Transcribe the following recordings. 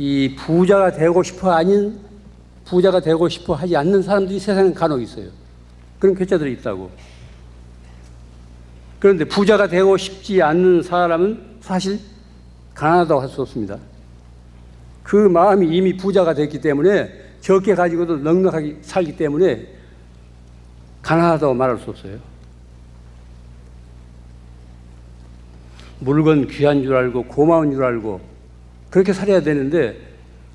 이 부자가 되고 싶어 아닌 부자가 되고 싶어 하지 않는 사람들이 세상에 간혹 있어요. 그런 괴짜들이 있다고. 그런데 부자가 되고 싶지 않는 사람은 사실 가난하다고 할 수 없습니다. 그 마음이 이미 부자가 됐기 때문에 적게 가지고도 넉넉하게 살기 때문에 가난하다고 말할 수 없어요. 물건 귀한 줄 알고 고마운 줄 알고 그렇게 살아야 되는데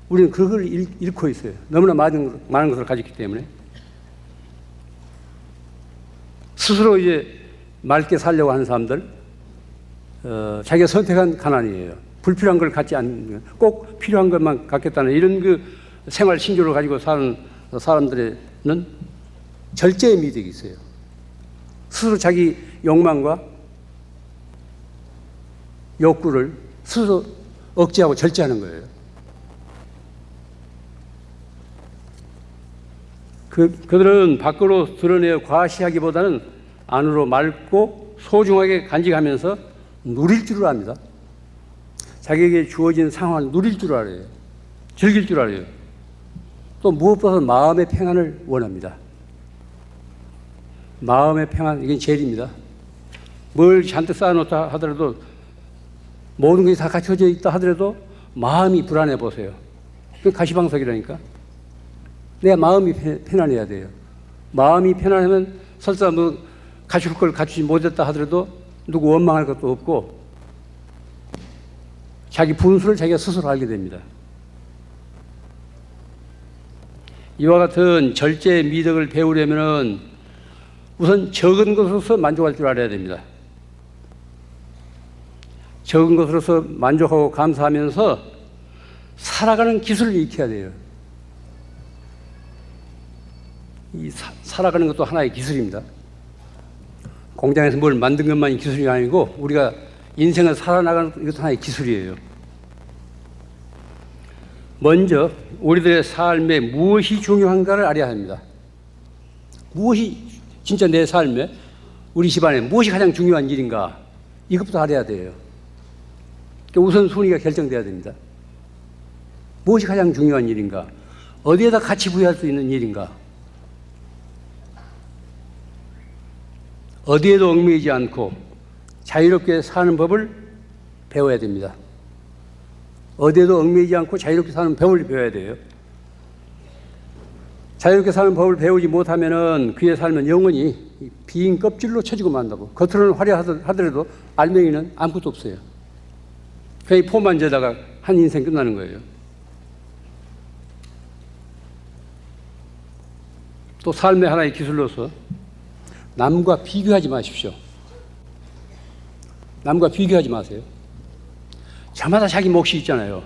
우리는 그걸 잃, 잃고 있어요. 너무나 많은, 많은 것을 가졌기 때문에. 스스로 이제 맑게 살려고 하는 사람들, 어, 자기가 선택한 가난이에요. 불필요한 걸 갖지 않는, 꼭 필요한 것만 갖겠다는 이런 그 생활 신조를 가지고 사는 사람들에는 절제의 미덕이 있어요. 스스로 자기 욕망과 욕구를 스스로 억제하고 절제하는 거예요. 그, 그들은 밖으로 드러내어 과시하기보다는 안으로 맑고 소중하게 간직하면서 누릴 줄을 압니다. 자기에게 주어진 상황을 누릴 줄 알아요. 즐길 줄 알아요. 또 무엇보다 마음의 평안을 원합니다. 마음의 평안, 이건 제일입니다. 뭘 잔뜩 쌓아놓다 하더라도 모든 것이 다 갖춰져 있다 하더라도 마음이 불안해 보세요. 그 가시방석이라니까. 내 마음이 편안해야 돼요. 마음이 편안하면 설사 뭐 갖출 걸 갖추지 못했다 하더라도 누구 원망할 것도 없고 자기 분수를 자기가 스스로 알게 됩니다. 이와 같은 절제 미덕을 배우려면 우선 적은 것으로서 만족할 줄 알아야 됩니다. 적은 것으로서 만족하고 감사하면서 살아가는 기술을 익혀야 돼요. 이 사, 살아가는 것도 하나의 기술입니다. 공장에서 뭘 만든 것만이 기술이 아니고 우리가 인생을 살아나가는 이것도 하나의 기술이에요. 먼저 우리들의 삶에 무엇이 중요한가를 알아야 합니다. 무엇이 진짜 내 삶에 우리 집안에 무엇이 가장 중요한 일인가 이것부터 알아야 돼요. 그러니까 우선 순위가 결정돼야 됩니다. 무엇이 가장 중요한 일인가? 어디에다 가치 부여할 수 있는 일인가? 어디에도 얽매이지 않고 자유롭게 사는 법을 배워야 됩니다. 어디에도 얽매이지 않고 자유롭게 사는 법을 배워야 돼요. 자유롭게 사는 법을 배우지 못하면은 그의 삶은 영원히 빈 껍질로 쳐지고 만다고. 겉으로는 화려하더라도 알맹이는 아무것도 없어요. 그냥 포만 재다가 한 인생 끝나는 거예요. 또 삶의 하나의 기술로서 남과 비교하지 마십시오. 남과 비교하지 마세요. 저마다 자기 몫이 있잖아요.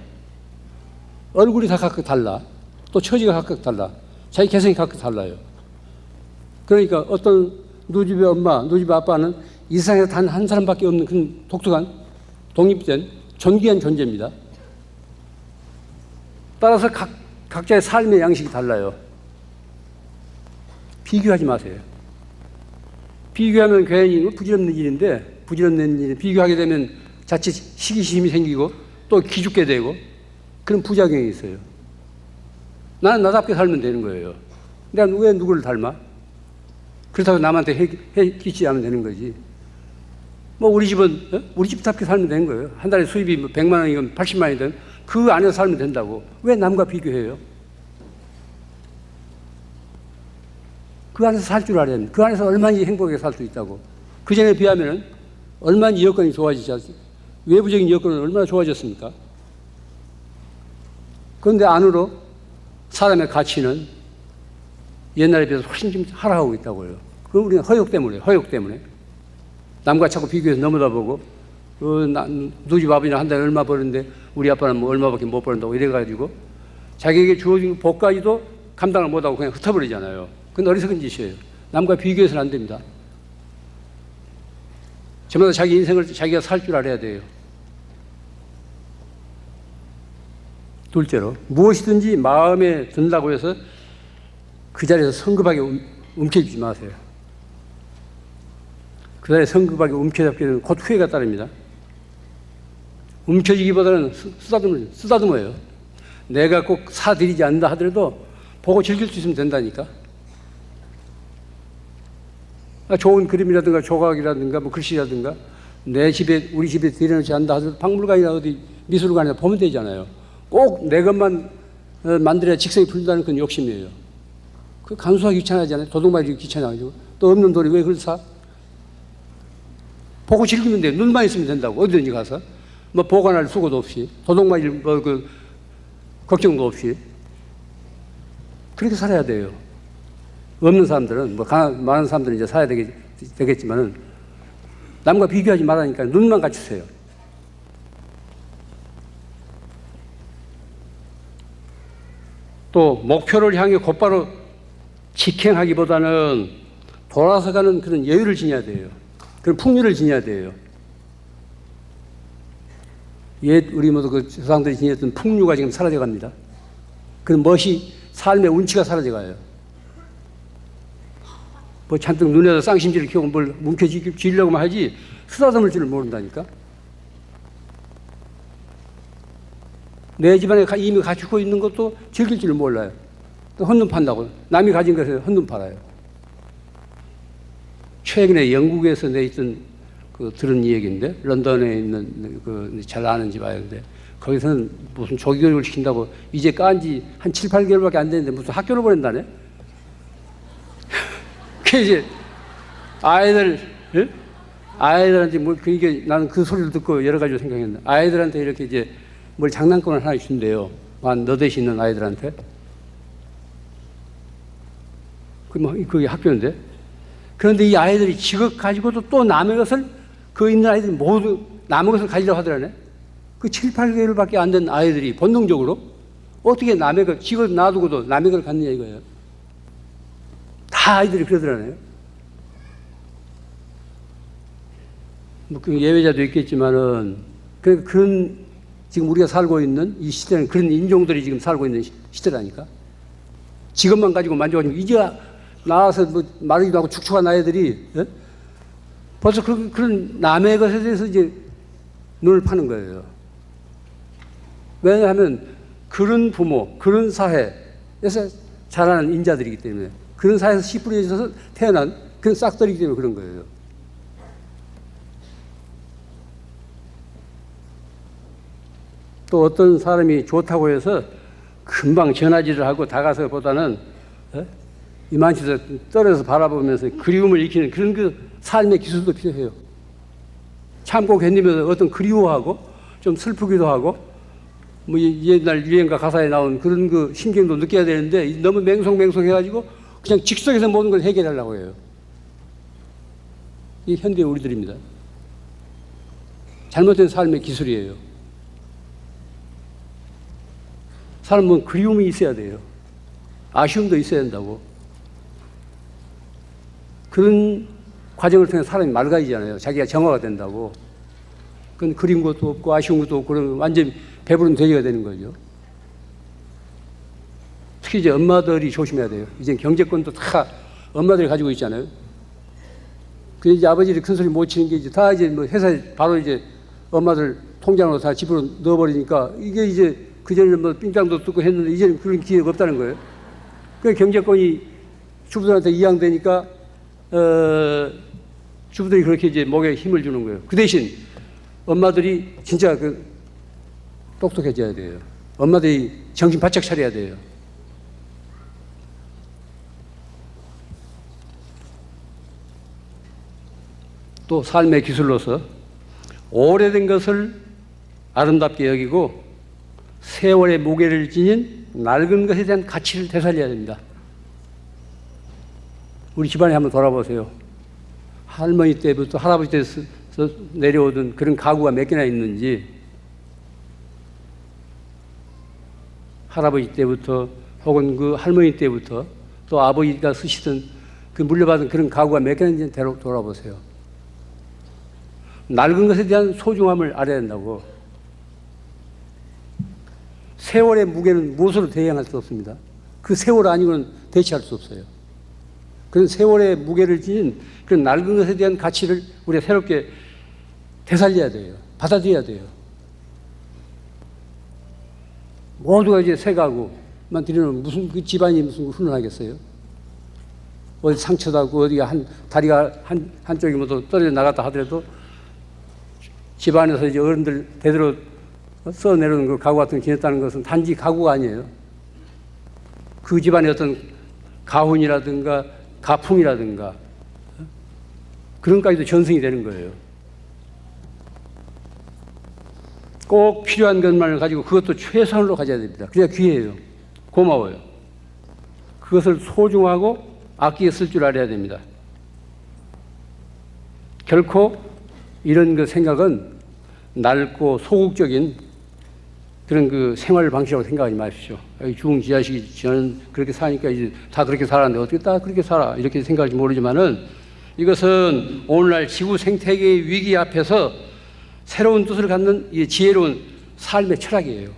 얼굴이 다 각각 달라. 또 처지가 각각 달라. 자기 개성이 각각 달라요. 그러니까 어떤 누집의 엄마, 누집의 아빠는 이 세상에 단 한 사람밖에 없는 그런 독특한 독립된 존귀한 존재입니다. 따라서 각, 각자의 삶의 양식이 달라요. 비교하지 마세요. 비교하면 괜히 부질없는 일인데, 부질없는 일, 비교하게 되면 자칫 시기심이 생기고 또 기죽게 되고 그런 부작용이 있어요. 나는 나답게 살면 되는 거예요. 내가 왜 누구를 닮아? 그렇다고 남한테 해, 해 끼치지 않으면 되는 거지. 뭐 우리 집은 어? 우리 집답게 살면 되는 거예요. 한 달에 수입이 100만 뭐 원이건 80만 원이든 그 안에서 살면 된다고. 왜 남과 비교해요? 그 안에서 살 줄 알아야 그 안에서 얼마나 행복하게 살 수 있다고. 그 전에 비하면 얼마나 여건이 좋아지지 않습니까? 외부적인 여건은 얼마나 좋아졌습니까? 그런데 안으로 사람의 가치는 옛날에 비해서 훨씬 좀 하락하고 있다고요. 그건 우리가 허욕 때문에, 허욕 때문에. 남과 자꾸 비교해서 넘어다 보고, 어, 나, 누지 아버지는 한 달에 얼마 버는데 우리 아빠는 뭐 얼마밖에 못 버는다고 이래가지고 자기에게 주어진 복까지도 감당을 못하고 그냥 흩어버리잖아요. 그건 어리석은 짓이에요. 남과 비교해서는 안 됩니다. 저마다 자기 인생을 자기가 살 줄 알아야 돼요. 둘째로 무엇이든지 마음에 든다고 해서 그 자리에서 성급하게 움켜쥐지 마세요. 그 자리에 성급하게 움켜잡게 되면 곧 후회가 따릅니다. 움켜쥐기보다는 쓰다듬어요. 쓰다듬어요. 내가 꼭 사드리지 않는다 하더라도 보고 즐길 수 있으면 된다니까. 아, 좋은 그림이라든가 조각이라든가 뭐 글씨라든가 내 집에 우리 집에 들여놓지 않는다 하더라도 박물관이나 어디 미술관이나 보면 되잖아요. 꼭 내 것만 어, 만들어야 직성이 풀린다는 그건 욕심이에요. 그 간수하기 귀찮아하잖아요. 도둑말이 귀찮아가지고 또 없는 돌이 왜 그걸 사? 보고 즐기면 돼요. 눈만 있으면 된다고 어디든지 가서 뭐 보관할 수고도 없이 도둑말이 뭐 그 걱정도 없이 그렇게 살아야 돼요. 없는 사람들은 뭐 가난, 많은 사람들은 이제 사야 되겠, 되겠지만은 남과 비교하지 말라니까 눈만 갖추세요. 또 목표를 향해 곧바로 직행하기보다는 돌아서 가는 그런 여유를 지녀야 돼요. 그런 풍류를 지녀야 돼요. 옛 우리 모두 그 조상들이 지녔던 풍류가 지금 사라져 갑니다. 그런 멋이 삶의 운치가 사라져 가요. 뭐 잔뜩 눈에다 쌍심지를 키우고 뭘 뭉켜쥐려고만 하지 쓰다듬을 줄을 모른다니까. 내 집안에 가- 이미 갖추고 있는 것도 즐길 줄을 몰라요. 또 헌눈 판다고. 남이 가진 것을 헌눈 팔아요. 최근에 영국에서 내 있던 그 들은 이 얘기인데 런던에 있는 그 잘 아는 집 아이인데 거기서는 무슨 조기 교육을 시킨다고 이제 깐지 한 7, 8개월밖에 안 됐는데 무슨 학교를 보낸다네. 그 이제 아이들 예? 아이들한테 뭐 그게 나는 그 소리를 듣고 여러 가지 생각했는데 아이들한테 이렇게 이제 뭘 장난감을 하나 준대요. 한 너댓 있는 아이들한테. 그뭐 그게 학교인데. 그런데 이 아이들이 지금 가지고도 또 남의 것을 그 있는 아이들이 모두 남의 것을 가지려고 하더라네. 그 7, 8개월밖에 안 된 아이들이 본능적으로 어떻게 남의 것, 지금 놔두고도 남의 걸 갖느냐 이거예요. 다 아이들이 그러더라네요. 뭐그 예외자도 있겠지만은 그 그런 지금 우리가 살고 있는 이 시대는 그런 인종들이 지금 살고 있는 시- 시대라니까. 지금만 가지고 만족하지 이제 나와서 뭐 마르기도 하고 축축한 아이들이 예? 벌써 그런, 그런 남의 것에 대해서 이제 눈을 파는 거예요. 왜냐하면 그런 부모, 그런 사회에서 자라는 인자들이기 때문에 그런 사회에서 씨 뿌려져서 태어난 그런 싹들이기 때문에 그런 거예요. 또 어떤 사람이 좋다고 해서 금방 전화질을 하고 다가서 보다는 어? 이만치서 떨어져서 바라보면서 그리움을 익히는 그런 그 삶의 기술도 필요해요. 참고 견디면서 어떤 그리워하고 좀 슬프기도 하고 뭐 이- 옛날 유행가 가사에 나온 그런 그 심경도 느껴야 되는데 너무 맹송맹송해가지고 그냥 즉석에서 모든 걸 해결하려고 해요. 이 현대 우리들입니다. 잘못된 삶의 기술이에요. 사람은 그리움이 있어야 돼요. 아쉬움도 있어야 된다고. 그런 과정을 통해 사람이 맑아지잖아요. 자기가 정화가 된다고. 그건 그린 것도 없고 아쉬운 것도 없고 그러면 완전 배부른 돼지가 되는 거죠. 특히 이제 엄마들이 조심해야 돼요. 이제 경제권도 다 엄마들이 가지고 있잖아요. 그 이제 아버지들이 큰 소리 못 치는 게 이제 다 이제 뭐 회사에 바로 이제 엄마들 통장으로 다 집으로 넣어버리니까 이게 이제 그전에는 뭐 삥땅도 뜯고 했는데 이제는 그런 기회가 없다는 거예요. 그 경제권이 주부들한테 이양되니까 어, 주부들이 그렇게 이제 목에 힘을 주는 거예요. 그 대신 엄마들이 진짜 그 똑똑해져야 돼요. 엄마들이 정신 바짝 차려야 돼요. 또 삶의 기술로서 오래된 것을 아름답게 여기고 세월의 무게를 지닌 낡은 것에 대한 가치를 되살려야 됩니다. 우리 집안에 한번 돌아보세요. 할머니 때부터 할아버지 때서 내려오던 그런 가구가 몇 개나 있는지 할아버지 때부터 혹은 그 할머니 때부터 또 아버지가 쓰시던 그 물려받은 그런 가구가 몇 개나 있는지 돌아보세요. 낡은 것에 대한 소중함을 알아야 된다고. 세월의 무게는 무엇으로 대응할 수 없습니다. 그 세월 아니고는 대체할 수 없어요. 그런 세월의 무게를 지닌 그런 낡은 것에 대한 가치를 우리가 새롭게 되살려야 돼요. 받아들여야 돼요. 모두가 이제 새 가구만 들여놓으면 무슨 그 집안이 무슨 훈훈하겠어요? 어디 상처나고 어디가 한 다리가 한 한쪽이 뭐또 떨어져 나갔다 하더라도 집안에서 이제 어른들 대대로 써 내려오는 그 가구 같은 거 지냈다는 것은 단지 가구가 아니에요. 그 집안의 어떤 가훈이라든가 가풍이라든가 그런 까지도 전승이 되는 거예요. 꼭 필요한 것만을 가지고 그것도 최선으로 가져야 됩니다. 그래야 귀해요. 고마워요. 그것을 소중하고 아끼게 쓸 줄 알아야 됩니다. 결코 이런 그 생각은 낡고 소극적인 그런 그 생활 방식이라고 생각하지 마십시오. 중지하식이 저는 그렇게 사니까 이제 다 그렇게 살았는데 어떻게 다 그렇게 살아 이렇게 생각할지 모르지만은 이것은 오늘날 지구 생태계의 위기 앞에서 새로운 뜻을 갖는 이 지혜로운 삶의 철학이에요.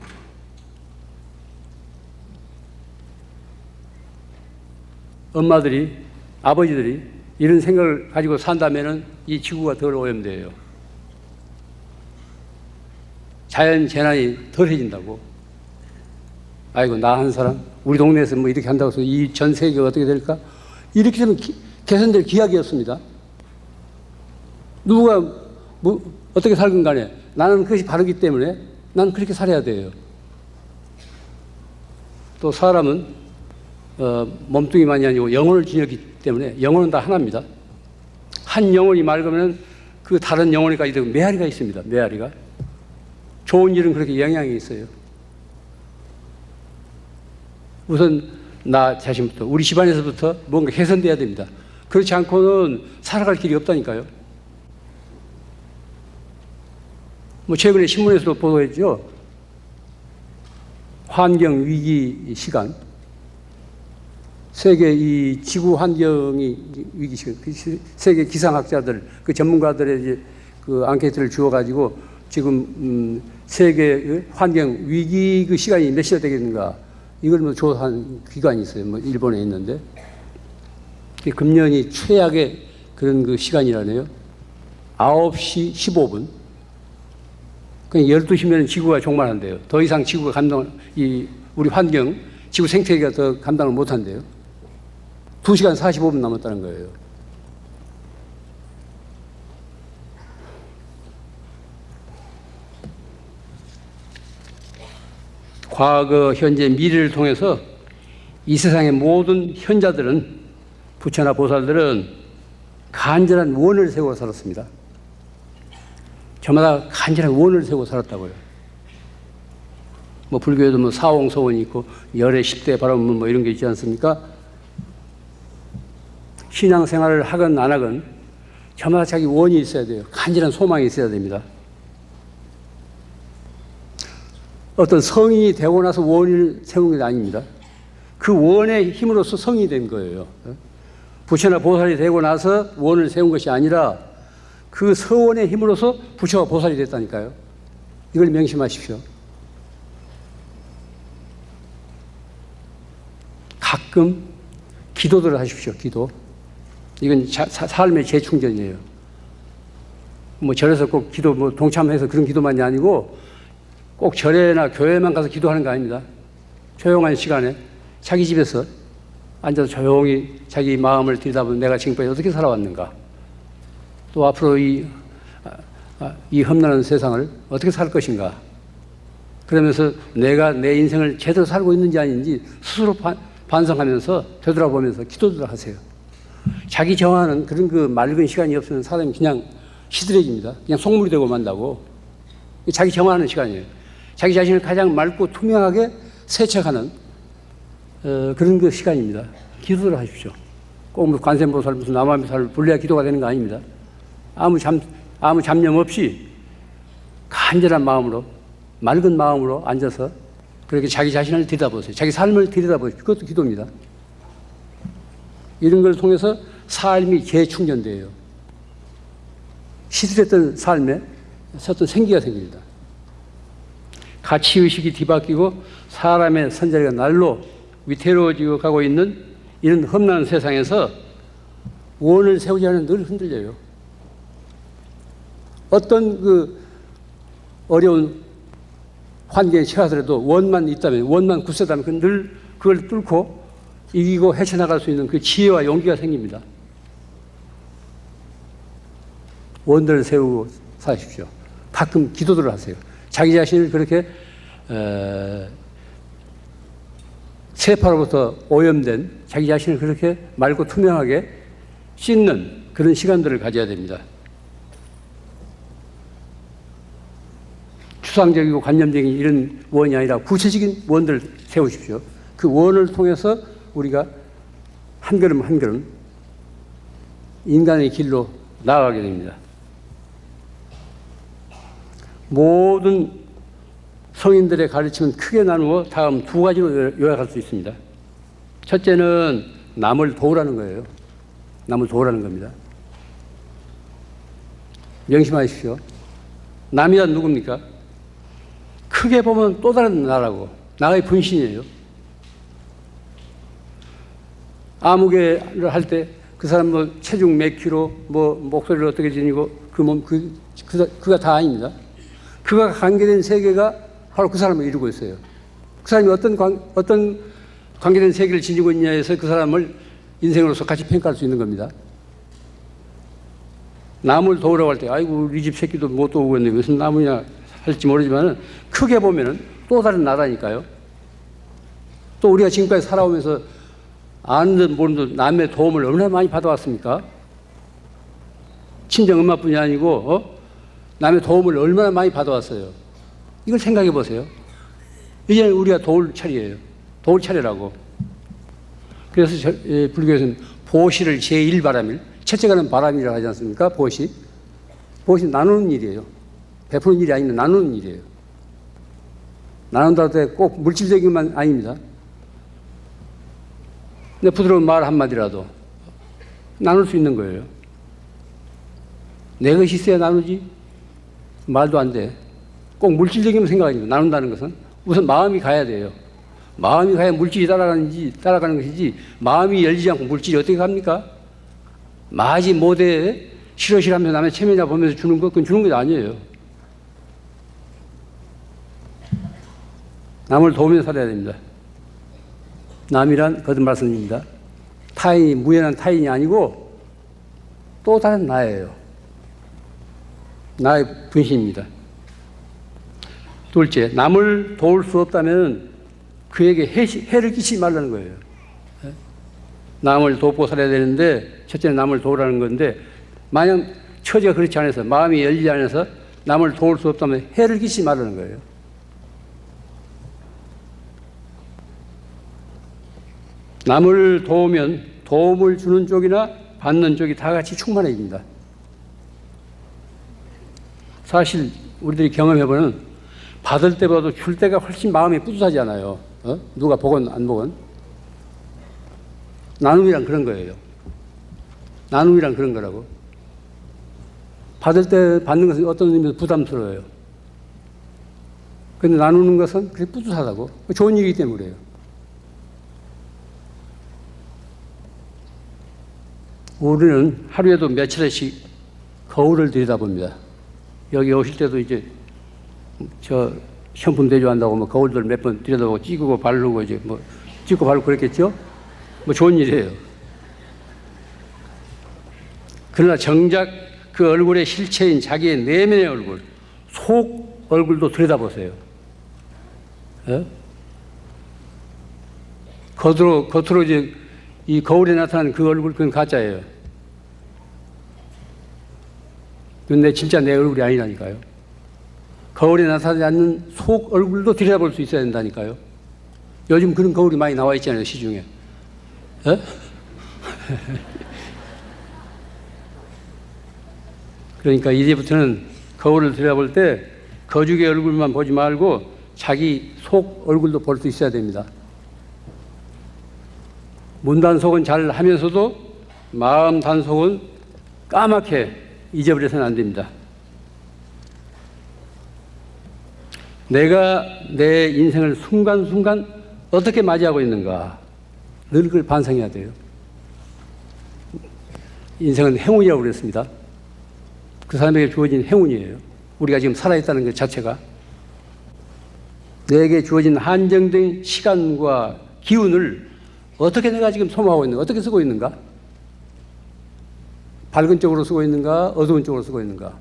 엄마들이 아버지들이 이런 생각을 가지고 산다면은 이 지구가 덜 오염돼요. 자연 재난이 덜해진다고. 아이고 나 한 사람 우리 동네에서 뭐 이렇게 한다고 해서 이 전 세계가 어떻게 될까? 이렇게 되면 기, 개선될 기약이었습니다. 누가 뭐 어떻게 살건 간에 나는 그것이 바르기 때문에 나는 그렇게 살아야 돼요. 또 사람은 어, 몸뚱이만이 아니고 영혼을 지녔기 때문에 영혼은 다 하나입니다. 한 영혼이 맑으면 그 다른 영혼에까지 메아리가 있습니다. 메아리가. 좋은 일은 그렇게 영향이 있어요. 우선 나 자신부터 우리 집안에서부터 뭔가 개선돼야 됩니다. 그렇지 않고는 살아갈 길이 없다니까요. 뭐 최근에 신문에서도 보도했죠. 환경 위기 시간. 세계 이 지구 환경이 위기 시간. 그 세계 기상학자들 그 전문가들의 그 앙케이트를 주어 가지고 지금 음 세계 환경 위기 그 시간이 몇 시가 되겠는가 이걸 뭐 조사한 기관이 있어요. 뭐 일본에 있는데 금년이 최악의 그런 그 시간이라네요. 9시 15분. 그냥 12시면 지구가 종말한대요. 더 이상 지구가 감당, 이, 우리 환경, 지구 생태계가 더 감당을 못 한대요. 2시간 45분 남았다는 거예요. 과거, 현재, 미래를 통해서 이 세상의 모든 현자들은 부처나 보살들은 간절한 원을 세우고 살았습니다. 저마다 간절한 원을 세우고 살았다고요. 뭐 불교에도 뭐 사홍서원이 있고 열의 십대 바라문 뭐 이런 게 있지 않습니까? 신앙생활을 하건 안 하건 저마다 자기 원이 있어야 돼요. 간절한 소망이 있어야 됩니다. 어떤 성인이 되고 나서 원을 세우는 게 아닙니다. 그 원의 힘으로서 성인이 된 거예요. 부처나 보살이 되고 나서 원을 세운 것이 아니라 그 서원의 힘으로서 부처와 보살이 됐다니까요. 이걸 명심하십시오. 가끔 기도들을 하십시오. 기도. 이건 자, 사, 삶의 재충전이에요. 뭐 절에서 꼭 기도 뭐 동참해서 그런 기도만이 아니고 꼭 절에나 교회만 가서 기도하는 거 아닙니다. 조용한 시간에 자기 집에서 앉아서 조용히 자기 마음을 들여다보면 내가 지금까지 어떻게 살아왔는가. 또 앞으로 이, 아, 이 험난한 세상을 어떻게 살 것인가. 그러면서 내가 내 인생을 제대로 살고 있는지 아닌지 스스로 반, 반성하면서 되돌아보면서 기도들 하세요. 자기 정하는 그런 그 맑은 시간이 없으면 사람이 그냥 시들해집니다. 그냥 속물이 되고 만다고. 자기 정하는 시간이에요. 자기 자신을 가장 맑고 투명하게 세척하는 어, 그런 그 시간입니다. 기도를 하십시오. 꼭뭐 관세음보살 무슨 남아미살 불려야 기도가 되는 거 아닙니다. 아무 잠 아무 잡념 없이 간절한 마음으로 맑은 마음으로 앉아서 그렇게 자기 자신을 들여다보세요. 자기 삶을 들여다보세요. 그것도 기도입니다. 이런 걸 통해서 삶이 재충전돼요. 시들했던 삶에 어떤 생기가 생깁니다. 가치의식이 뒤바뀌고 사람의 선자리가 날로 위태로워지고 가고 있는 이런 험난한 세상에서 원을 세우지 않으면 늘 흔들려요. 어떤 그 어려운 환경에 처하더라도 원만 있다면, 원만 굳세다면 그늘 그걸 뚫고 이기고 헤쳐나갈 수 있는 그 지혜와 용기가 생깁니다. 원들을 세우고 사십시오. 가끔 기도들을 하세요. 자기 자신을 그렇게 에, 세파로부터 오염된 자기 자신을 그렇게 맑고 투명하게 씻는 그런 시간들을 가져야 됩니다. 추상적이고 관념적인 이런 원이 아니라 구체적인 원들을 세우십시오. 그 원을 통해서 우리가 한 걸음 한 걸음 인간의 길로 나아가게 됩니다. 모든 성인들의 가르침은 크게 나누어 다음 두 가지로 요약할 수 있습니다. 첫째는 남을 도우라는 거예요. 남을 도우라는 겁니다. 명심하십시오. 남이란 누굽니까? 크게 보면 또 다른 나라고 나의 분신이에요. 아무개를 할 때 그 사람 뭐 체중 몇 킬로, 뭐 목소리를 어떻게 지니고 그 몸, 그, 그, 그가 다 아닙니다. 그가 관계된 세계가 바로 그 사람을 이루고 있어요. 그 사람이 어떤 관, 어떤 관계된 세계를 지니고 있냐에서 그 사람을 인생으로서 같이 평가할 수 있는 겁니다. 남을 도우라고 할 때, 아이고, 우리 집 새끼도 못 도우고 있는데 무슨 나무냐 할지 모르지만 크게 보면은 또 다른 나라니까요. 또 우리가 지금까지 살아오면서 아는 듯 모르는 듯 남의 도움을 얼마나 많이 받아왔습니까? 친정 엄마뿐이 아니고 어? 남의 도움을 얼마나 많이 받아왔어요. 이걸 생각해 보세요. 이제는 우리가 도울 차례예요. 도울 차례라고. 그래서 저, 예, 불교에서는 보시를 제1바람일, 첫째가는 바람이라고 하지 않습니까? 보시. 보시 나누는 일이에요. 베푸는 일이 아니라 나누는 일이에요. 나눈다고 해도 꼭 물질적인 만 아닙니다. 근데 부드러운 말 한마디라도 나눌 수 있는 거예요. 내 것이 있어야 나누지? 말도 안 돼. 꼭 물질적인 생각이 나눈다는 것은 우선 마음이 가야 돼요. 마음이 가야 물질이 따라가는지, 따라가는 것이지, 마음이 열리지 않고 물질이 어떻게 갑니까? 마지 못해 싫어싫어하면서 남의 체면이나 보면서 주는 것, 그건 주는 게 아니에요. 남을 도우면서 살아야 됩니다. 남이란 거듭 말씀입니다. 타인이 무연한 타인이 아니고 또 다른 나예요. 나의 분신입니다. 둘째, 남을 도울 수 없다면 그에게 해, 해를 끼치지 말라는 거예요. 예? 남을 돕고 살아야 되는데 첫째는 남을 도우라는 건데 만약 처지가 그렇지 않아서 마음이 열리지 않아서 남을 도울 수 없다면 해를 끼치지 말라는 거예요. 남을 도우면 도움을 주는 쪽이나 받는 쪽이 다 같이 충만해집니다. 사실 우리들이 경험해보는 받을 때보다도 줄 때가 훨씬 마음이 뿌듯하지 않아요. 어? 누가 보건 안 보건. 나눔이란 그런 거예요. 나눔이란 그런 거라고. 받을 때 받는 것은 어떤 의미에서 부담스러워요. 근데 나누는 것은 그게 뿌듯하다고. 좋은 일이기 때문에 그래요. 우리는 하루에도 몇 차례씩 거울을 들여다봅니다. 여기 오실 때도 이제 저 현품 대조한다고 뭐 거울들 몇 번 들여다보고 찍고 바르고 이제 뭐 찍고 바르고 그랬겠죠? 뭐 좋은 일이에요. 그러나 정작 그 얼굴의 실체인 자기의 내면의 얼굴, 속 얼굴도 들여다보세요. 예? 겉으로, 겉으로 이제 이 거울에 나타나는 그 얼굴, 그건 가짜예요. 내 진짜 내 얼굴이 아니라니까요. 거울에 나타나지 않는 속 얼굴도 들여다볼 수 있어야 된다니까요. 요즘 그런 거울이 많이 나와 있잖아요, 시중에. 에? 그러니까 이제부터는 거울을 들여다볼 때 거죽의 얼굴만 보지 말고 자기 속 얼굴도 볼 수 있어야 됩니다. 문단속은 잘 하면서도 마음 단속은 까맣게 잊어버려서는 안 됩니다. 내가 내 인생을 순간순간 어떻게 맞이하고 있는가 늘 그걸 반성해야 돼요. 인생은 행운이라고 그랬습니다. 그 사람에게 주어진 행운이에요. 우리가 지금 살아있다는 것 자체가. 내게 주어진 한정된 시간과 기운을 어떻게 내가 지금 소모하고 있는가? 어떻게 쓰고 있는가? 밝은 쪽으로 쓰고 있는가? 어두운 쪽으로 쓰고 있는가?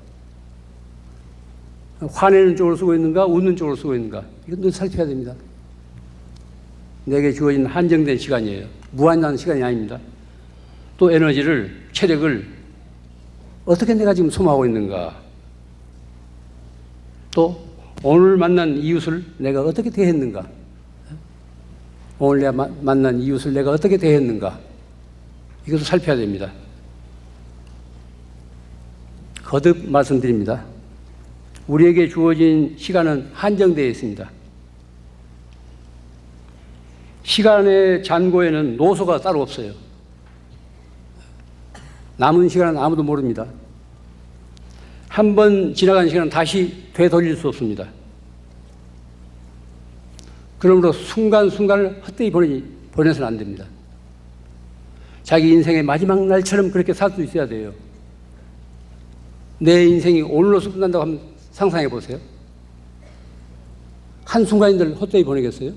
화내는 쪽으로 쓰고 있는가? 웃는 쪽으로 쓰고 있는가? 이건 늘 살펴야 됩니다. 내게 주어진 한정된 시간이에요. 무한한 시간이 아닙니다. 또 에너지를, 체력을 어떻게 내가 지금 소모하고 있는가? 또 오늘 만난 이웃을 내가 어떻게 대했는가? 오늘 내가 마- 만난 이웃을 내가 어떻게 대했는가? 이것을 살펴야 됩니다. 거듭 말씀드립니다. 우리에게 주어진 시간은 한정되어 있습니다. 시간의 잔고에는 노소가 따로 없어요. 남은 시간은 아무도 모릅니다. 한 번 지나간 시간은 다시 되돌릴 수 없습니다. 그러므로 순간순간을 헛되이 보내지, 보내서는 안 됩니다. 자기 인생의 마지막 날처럼 그렇게 살 수 있어야 돼요. 내 인생이 오늘로서 끝난다고 한번 상상해 보세요. 한순간인들 헛되이 보내겠어요?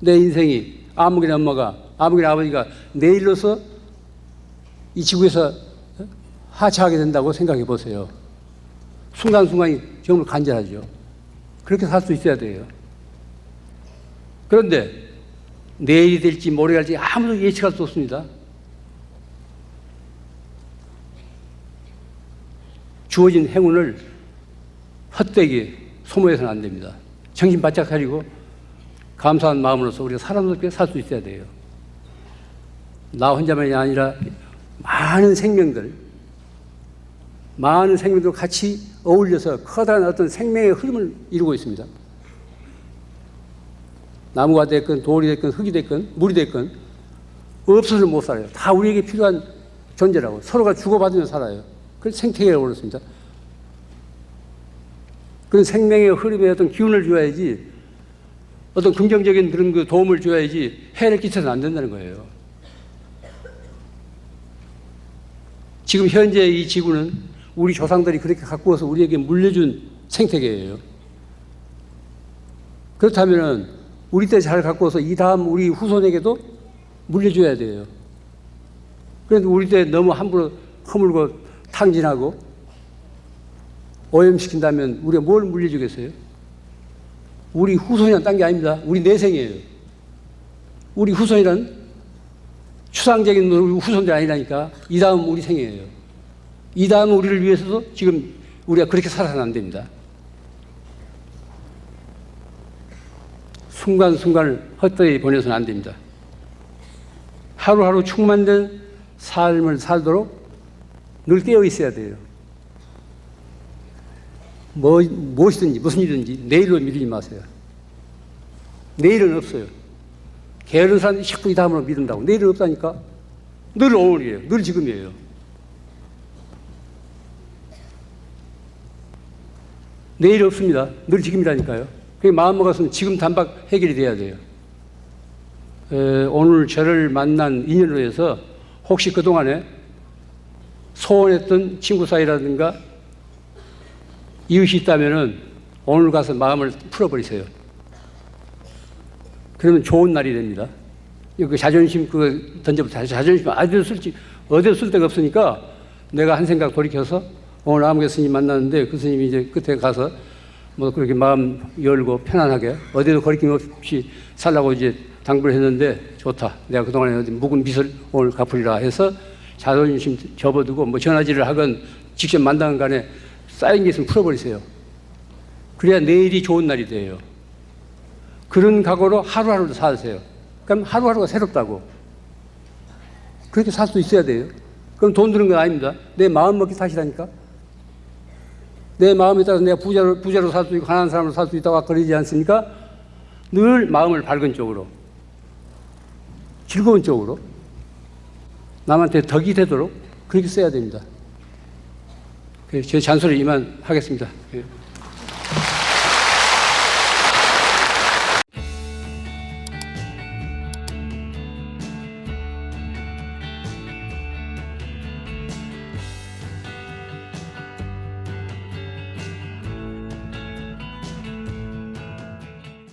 내 인생이 아무개나 엄마가, 아무개나 아버지가 내일로서 이 지구에서 하차하게 된다고 생각해 보세요. 순간순간이 정말 간절하죠. 그렇게 살 수 있어야 돼요. 그런데 내일이 될지 모레가 될지 아무도 예측할 수 없습니다. 주어진 행운을 헛되게 소모해서는 안 됩니다. 정신 바짝 차리고 감사한 마음으로서 우리가 사람답게 살 수 있어야 돼요. 나 혼자만이 아니라 많은 생명들, 많은 생명들 같이 어울려서 커다란 어떤 생명의 흐름을 이루고 있습니다. 나무가 됐건 돌이 됐건 흙이 됐건 물이 됐건 없어서는 못 살아요. 다 우리에게 필요한 존재라고 서로가 주고받으며 살아요. 그래서 생태계라고 그렇습니다. 그런 생명의 흐름에 어떤 기운을 줘야지 어떤 긍정적인 그런 그 도움을 줘야지 해를 끼쳐서는 안 된다는 거예요. 지금 현재 이 지구는 우리 조상들이 그렇게 와서 우리에게 물려준 생태계예요. 그렇다면은 우리 때잘 와서 이 다음 우리 후손에게도 물려줘야 돼요. 그런데 우리 때 너무 함부로 허물고 탕진하고 오염시킨다면 우리가 뭘 물려주겠어요? 우리 후손이란 딴 게 아닙니다. 우리 내생이에요. 우리 후손이란 추상적인 우리 후손들이 아니라니까 이 다음 우리 생이에요. 이 다음 우리를 위해서도 지금 우리가 그렇게 살아서는 안 됩니다. 순간순간을 헛되이 보내서는 안 됩니다. 하루하루 충만된 삶을 살도록 늘 깨어 있어야 돼요. 뭐, 무엇이든지 무슨 일이든지 내일로 미루지 마세요. 내일은 없어요. 게으른 사람들이 자꾸 이 다음으로 미룬다고. 내일은 없다니까. 늘 오늘이에요. 늘 지금이에요. 내일 없습니다. 늘 지금이라니까요. 그 마음 먹었으면 지금 단박 해결이 돼야 돼요. 에, 오늘 저를 만난 인연으로 해서 혹시 그동안에 소원했던 친구 사이라든가 이웃이 있다면은 오늘 가서 마음을 풀어버리세요. 그러면 좋은 날이 됩니다. 그 자존심 그거 던져부터 자존심 어디서 쓸지 어디서 쓸 데가 없으니까 내가 한 생각 돌이켜서 오늘 아무개 스님 만났는데 그 스님이 이제 끝에 가서 뭐 그렇게 마음 열고 편안하게 어디도 거리낌 없이 살라고 이제 당부를 했는데 좋다. 내가 그동안에 묵은 빚을 오늘 갚으리라 해서 자존심 접어두고 뭐 전화질을 하건 직접 만나건 간에 쌓인 게 있으면 풀어버리세요. 그래야 내일이 좋은 날이 돼요. 그런 각오로 하루하루를 사세요. 그럼 하루하루가 새롭다고. 그렇게 살 수 있어야 돼요. 그럼 돈 드는 건 아닙니다. 내 마음 먹기 사시라니까. 내 마음에 따라서 내가 부자로, 부자로 살 수 있고, 가난한 사람으로 살 수 있다고 그러지 않습니까? 늘 마음을 밝은 쪽으로, 즐거운 쪽으로, 남한테 덕이 되도록 그렇게 써야 됩니다. 제 잔소리 이만 하겠습니다. 예.